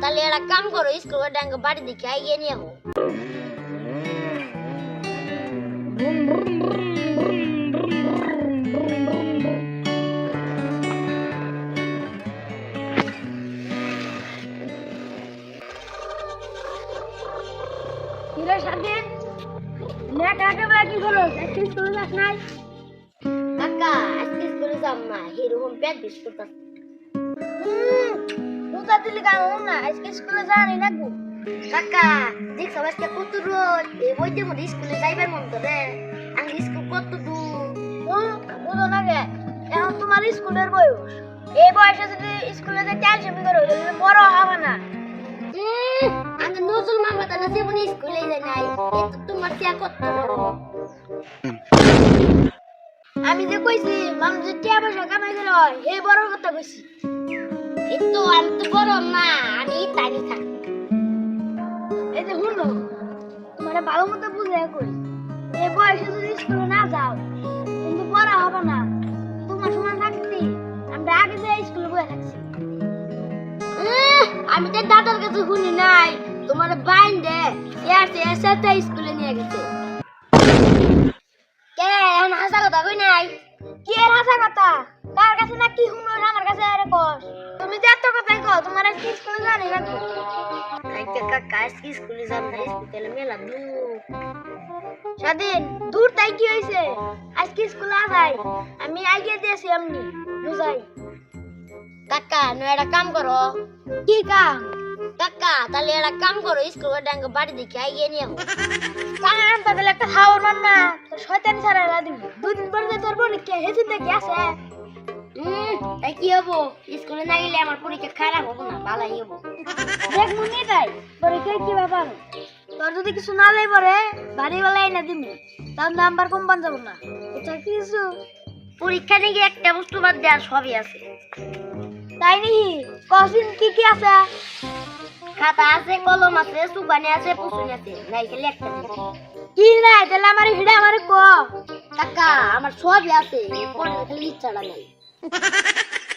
তাহলে একটা কাম করো স্কুলের ডাঙ্গ বাড়ি দেখে আইগিয়ে নিয়ে হো কিরে স্বাধীন নেট একেবারে কি হলো একটু স্কুলে যাস নাই? কাকা না আজকে স্কুলে না গো কাকা দেখ কত রোদ। এই বইতে মধ্যে স্কুলে যাইবার মন করে আমি স্কুল কত দূর। বুঝো না গে এখন তোমার স্কুলের বয়স। এই বয়সে যদি স্কুলে যেতে আলসেমি করো তাহলে বড় হবে না। আমি নজরুল মামা তারা জীবনে স্কুলে যাই নাই। তোমার চেয়া আমি যে কইছি যে টিয়া পয়সা কামাই করে এই বড় কথা কইছি। এই তো আমি তো বড় না আমি তাই থাকি। এই যে শুনো তোমার ভালো মতো বুঝে কই। এই বয়সে যদি স্কুলে না যাও কিন্তু পড়া হবে না তোমার সমান থাকতি আমরা আগে যে স্কুলে বসে থাকছি। আমি তো দাদার কাছে শুনি নাই তোমার বাইন দে এসে এসে স্কুলে নিয়ে গেছে। কে এখন হাসা কথা কই নাই? কি এর হাসা কথা? তার কাছে না কি শুনো আমার কাছে আরে কস? তুমি যে এত কথাই কও তোমার আজকে স্কুলে জানি না তো কাইতে কাকা আজকে স্কুলে যাব না স্কুলে মেলা দূর। স্বাধীন দূর তাই কি হয়েছে আজকে স্কুলে আসাই আমি আগে দিয়েছি এমনি বুঝাই। কাকা নো একটা কাম করো। কি কাম? কাকা তাহলে একটা কাম করো স্কুলের ডাঙ্গ বাড়ি দেখে আইগিয়ে নিয়ে কাম তাদের একটা খাওয়ার মান না শয়তান ছাড়া দিবি। দুদিন পরে পরীক্ষা হেসে দেখি হুম তাই কি হব? স্কুলে না গেলে আমার পরীক্ষা খারাপ হব না, ভালোই হব। দেখ মুনি তাই পরীক্ষায় কি ব্যাপার? তোর যদি কিছু না লাই পরে বাড়ি বেলায় না দিবি। তার নাম্বার কম পান যাব না। এটা কিছু? পরীক্ষা নিয়ে একটা বস্তু বাদ দেওয়ার সবই আছে। তাই নাকি? কদিন কি কি আছে? খাতা আছে, কলম আছে সুপানি আছে, পুসুনি আছে। নাই খেলে একটা কি নাই? তাহলে আমার হিড়ে আমার ক? কাকা আমার সবই আছে পরে খালি ইচ্ছাটা নাই।